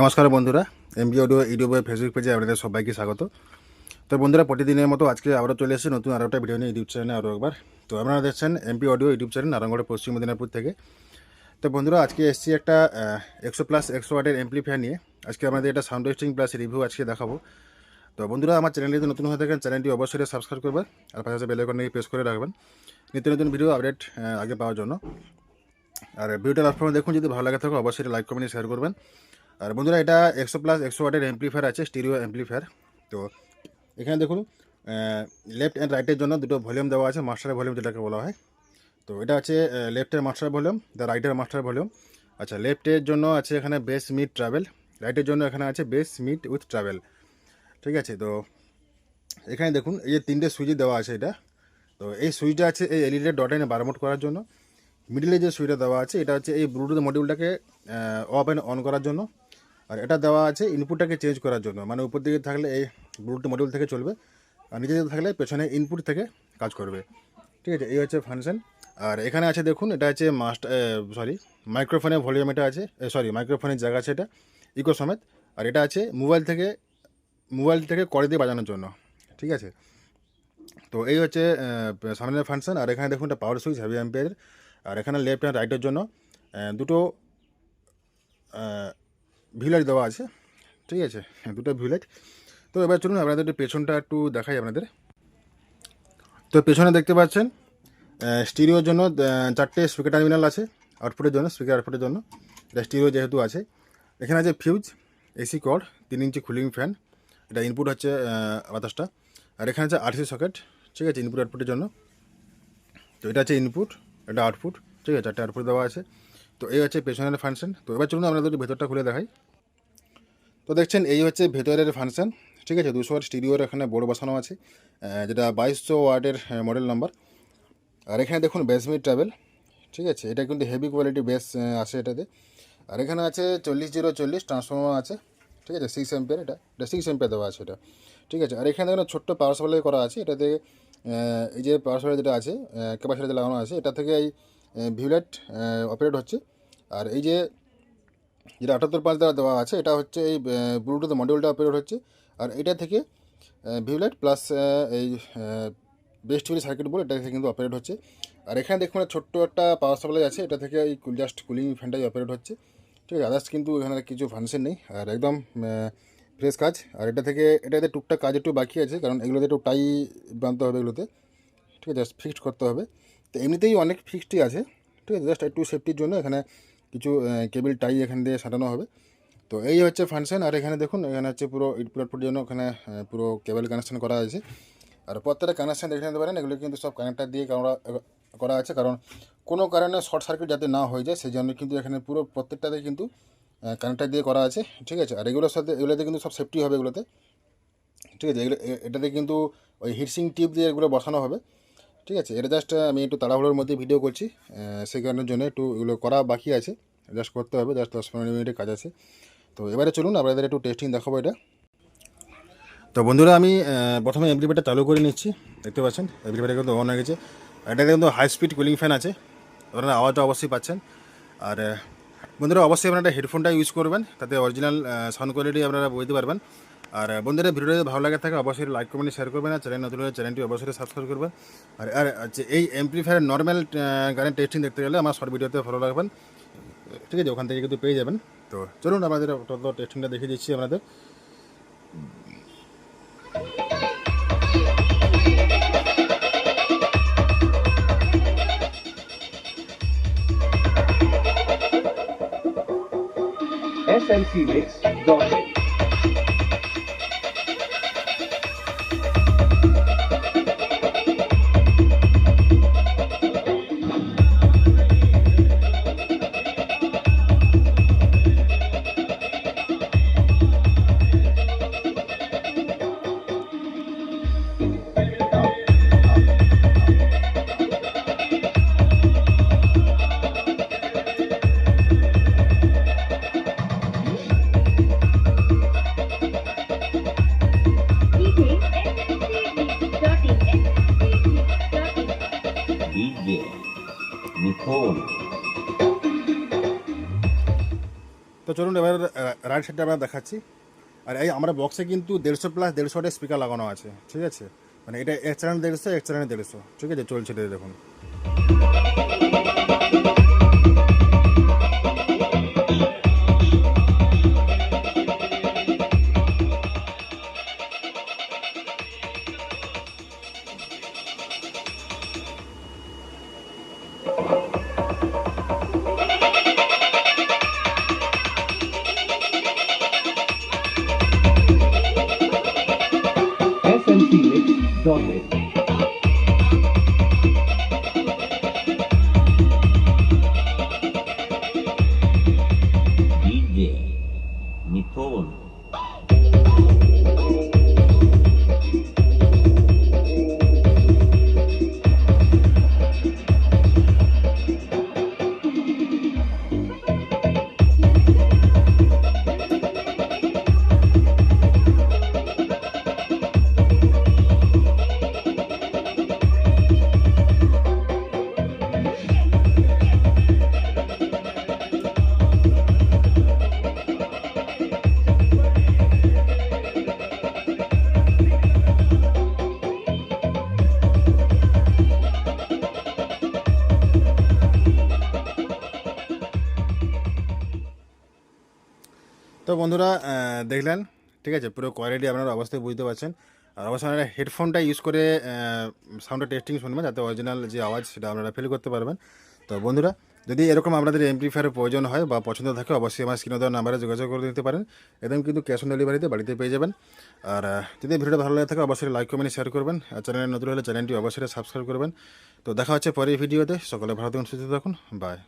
নমস্কার বন্ধুরা MB audio ইউটিউবে ফেসবুক পেজে আপনাদের সবাইকে স্বাগত। তো বন্ধুরা, প্রতিদিনের মতো আজকে আবারও চলে এসেছে নতুন আরও একটা ভিডিও নিয়ে ইউটিউব চ্যানেলে আরও একবার। তো আপনারা দেখছেন MP audio YouTube channel Narayangarh Paschim Medinipur থেকে। তো বন্ধুরা, আজকে এসেছি একটা একশো প্লাস একশো ওয়াটের এমপ্লিফায়ার নিয়ে। আজকে আমাদের এটা সাউন্ড টেস্টিং প্লাস রিভিউ আজকে দেখাবো। তো বন্ধুরা, আমার চ্যানেলটি যদি নতুন হয়ে থাকেন চ্যানেলটি অবশ্যই সাবস্ক্রাইব করবেন, আর পাশে বেলাইকনে প্রেস করে রাখবেন। নিত্য নতুন ভিডিও আপডেট আগে পাওয়ার জন্য। আর ভিডিওটা লাস্ট দেখুন, যদি ভালো লাগে থাকে, অবশ্যই লাইক কমেন্ট শেয়ার করবেন। আর বন্ধুরা, এটা একশো প্লাস একশো ওয়াটের অ্যাম্প্লিফায়ার আছে স্টিরিও অ্যাম্প্লিফায়ার তো এখানে দেখুন লেফট অ্যান্ড রাইটের জন্য দুটো ভলিউম দেওয়া আছে মাস্টার ভলিউম যেটাকে বলা হয়। তো এটা আছে লেফটের মাস্টার ভলিউম দ্য রাইটের মাস্টার ভলিউম আচ্ছা লেফটের জন্য আছে এখানে বেস মিড ট্রাভেল রাইটের জন্য এখানে আছে বেস মিড উইথ ট্রাভেল ঠিক আছে, তো এখানে দেখুন, এই যে তিনটে সুইচ দেওয়া আছে এটা। তো এই সুইচটা আছে এই এলইডি ডট এনে বারমোট করার জন্য। মিডিলে যে সুইচটা দেওয়া আছে, এটা হচ্ছে এই ব্লুটুথ মডিউলটাকে অফ অ্যান্ড অন করার জন্য। আর এটা দেওয়া আছে ইনপুটটাকে চেঞ্জ করার জন্য। মানে উপর দিকে থাকলে এই ব্লুটুথ মডিউল থেকে চলবে, আর নিচে থাকলে পেছনে ইনপুট থেকে কাজ করবে। ঠিক আছে, এই হচ্ছে ফাংশন আর এখানে আছে দেখুন, এটা হচ্ছে মাস্টার সরি মাইক্রোফোনের ভলিউম এটা আছে সরি মাইক্রোফোনের জায়গা আছে এটা ইকো সমেত। আর এটা আছে মোবাইল থেকে মোবাইল থেকে করে দিয়ে বাজানোর জন্য। ঠিক আছে? তো এই হচ্ছে সামনের ফাংশন আর এখানে দেখুন এটা পাওয়ার সুইচ হ্যাভি অ্যাম্পিয়ারের আর এখানে লেফট অ্যান্ড রাইটের জন্য দুটো ভিলাইট দেওয়া আছে। ঠিক আছে? হ্যাঁ, দুটো ভিলাইট তো এবার চলুন আপনাদের একটু পেছনটা একটু দেখাই আপনাদের। তো পেছনে দেখতে পাচ্ছেন স্টিরিওর জন্য চারটে স্পিকার টার্মিনাল আছে আউটপুটের জন্য স্পিকার আউটপুটের জন্য। এটা স্টিরিও যেহেতু আছে। এখানে আছে ফিউজ এসি কর্ড তিন ইঞ্চি কুলিং ফ্যান এটা ইনপুট হচ্ছে বাতাসটা। আর এখানে আছে আরসি সকেট ঠিক আছে? ইনপুট আউটপুটের জন্য। তো এটা হচ্ছে ইনপুট এটা আউটপুট ঠিক আছে? চারটে আউটপুট দেওয়া আছে। তো এই হচ্ছে পেছনের ফাংশন তো এবার চলুন একটু ভেতরটা খুলে দেখাই। তো দেখছেন, এই হচ্ছে ভেতরের ফাংশন ঠিক আছে? দুশো ওয়াট স্টিডিওর এখানে বোর্ড বসানো আছে যেটা বাইশশো ওয়াটের মডেল নাম্বার আর এখানে দেখুন বেসমিট ট্রাভেল ঠিক আছে? এটা কিন্তু হেভি কোয়ালিটি বেস আছে এটাতে। আর এখানে আছে চল্লিশ জিরো চল্লিশ ট্রান্সফর্মার আছে, ঠিক আছে? সিক্স এম্পের এটা এটা সিক্স এম্পের দেওয়া আছে এটা, ঠিক আছে? আর এখানে দেখুন, ছোট্ট পাওয়ার সাপ্লাই করা আছে, এটাতে এই যে পাওয়ার সাপ্লাই যেটা আছে ক্যাপাসিটি লাগানো আছে, এটা থেকে এই ভিউলেট অপারেট হচ্ছে। আর এই যে যেটা আটাত্তর পাঁচ দেওয়া দেওয়া আছে, এটা হচ্ছে এই ব্লুটুথ মডিউলটা অপারেট হচ্ছে। আর এটা থেকে ভিউলাইট প্লাস এই বেস্ট টিভি সার্কিট বোর্ড এটা থেকে কিন্তু অপারেট হচ্ছে। আর এখানে দেখুন ছোট্ট একটা পাওয়ার সাপ্লাই আছে, এটা থেকে এই জাস্ট কুলিং ফ্যানটাই অপারেট হচ্ছে। ঠিক আছে আদার্স কিন্তু এখানে কিছু ফাংশন নেই। আর একদম ফ্রেশ কাজ। আর এটা থেকে, এটাতে টুকটাক কাজ একটু বাকি আছে, কারণ এগুলোতে একটু টাই বানতে হবে এগুলোতে। ঠিক আছে জাস্ট ফিক্সড করতে হবে। তো এমনিতেই অনেক ফিক্সডই আছে, ঠিক আছে? জাস্ট একটু সেফটির জন্য এখানে কিছু কেবল টাই এখান দিয়ে সাজানো হবে। তো এই হচ্ছে ফাংশন আর এখানে দেখুন, এখানে হচ্ছে পুরো ইট প্ল্যাটফোর্টের জন্য ওখানে পুরো কেবল কানেকশন করা আছে। আর প্রত্যেকটা কানেকশান দেখে নিতে পারেন, এগুলো কিন্তু সব কানেক্টার দিয়ে করা আছে। কারণ কোনো কারণে শর্ট সার্কিট যাতে না হয়ে যায়, সেই জন্য কিন্তু এখানে পুরো প্রত্যেকটাতে কিন্তু কানেক্টার দিয়ে করা আছে, ঠিক আছে? আর এগুলোর সাথে, এগুলোতে কিন্তু সব সেফটি হবে এগুলোতে, ঠিক আছে? এগুলো এটাতে কিন্তু ওই হিটসিং টিপ দিয়ে এগুলো বসানো হবে। ঠিক আছে, এটা জাস্ট আমি একটু তাড়াহুড়োর মধ্যে ভিডিও করছি সেই কারণের জন্য একটু এগুলো করা বাকি আছে জাস্ট করতে হবে জাস্ট দশ পনেরো মিনিটের কাজ আছে। তো এবারে চলুন, আপনাদের একটু টেস্টিং দেখাবো এটা। তো বন্ধুরা, আমি প্রথমে এমপ্লিফায়ারটা চালু করে নিচ্ছি, দেখতে পাচ্ছেন? এমপ্লিফায়ারটা কিন্তু অন হয়ে গেছে। এটাতে কিন্তু হাই স্পিড কুলিং ফ্যান আছে, আপনারা আওয়াজটা অবশ্যই পাচ্ছেন। আর বন্ধুরা, অবশ্যই আপনারা হেডফোনটা ইউজ করবেন, তাতে অরিজিনাল সাউন্ড কোয়ালিটি আপনারা বুঝতে পারবেন। আর বন্ধুরা ভিডিওটা যদি ভালো লাগে থাকে, অবশ্যই লাইক, কমেন্ট শেয়ার করবেন আর চ্যানেল নতুন চ্যানেলটি অবশ্যই সাবস্ক্রাইব করবেন আর আর এই এমপ্লিফায়ার নর্মাল গানের টেস্টিং দেখতে গেলে আমার শর্ট ভিডিওতে ফলো রাখবেন। ঠিক আছে, ওখান থেকে কিন্তু পেয়ে যাবেন। তো চলুন, আমাদের টেস্টিংটা দেখিয়ে দিচ্ছি আপনাদের। Smcmix.in DJ তো চলুন এবার রাইট সাইডটা আমরা দেখাচ্ছি। আর এই আমরা বক্সে কিন্তু দেড়শো প্লাস দেড়শোটা স্পিকার লাগানো আছে, ঠিক আছে? মানে এটা এক চ্যানেল দেড়শো, এক চ্যানেল দেড়শো, ঠিক আছে? চলছে দেখুন। profit. তো বন্ধুরা দেখলেন? ঠিক আছে, পুরো কোয়ালিটি আপনারা অবশ্যই বুঝতে পারছেন। আর অবশ্যই আপনারা হেডফোনটা ইউজ করে সাউন্ডটা টেস্টিং শুনবেন, যাতে অরিজিনাল যে আওয়াজ, সেটা আপনারা ফিল করতে পারবেন। তো বন্ধুরা, যদি এরকম আপনাদের এমপ্লিফায়ারের প্রয়োজন হয় বা পছন্দ থাকে, অবশ্যই আমার স্ক্রিনে দেওয়ার নাম্বারে যোগাযোগ করে দিতে পারেন। একদম কিন্তু ক্যাশ অন ডেলিভারিতে বাড়িতে পেয়ে যাবেন। আর যদি ভিডিওটা ভালো লাগে থাকে, অবশ্যই লাইক কমেন্ট শেয়ার করবেন। আর চ্যানেলে নতুন হলে চ্যানেলটি অবশ্যই সাবস্ক্রাইব করবেন। তো দেখা হচ্ছে পরের ভিডিওতে সকলে ভালো থাকুন, সুস্থ থাকুন। বাই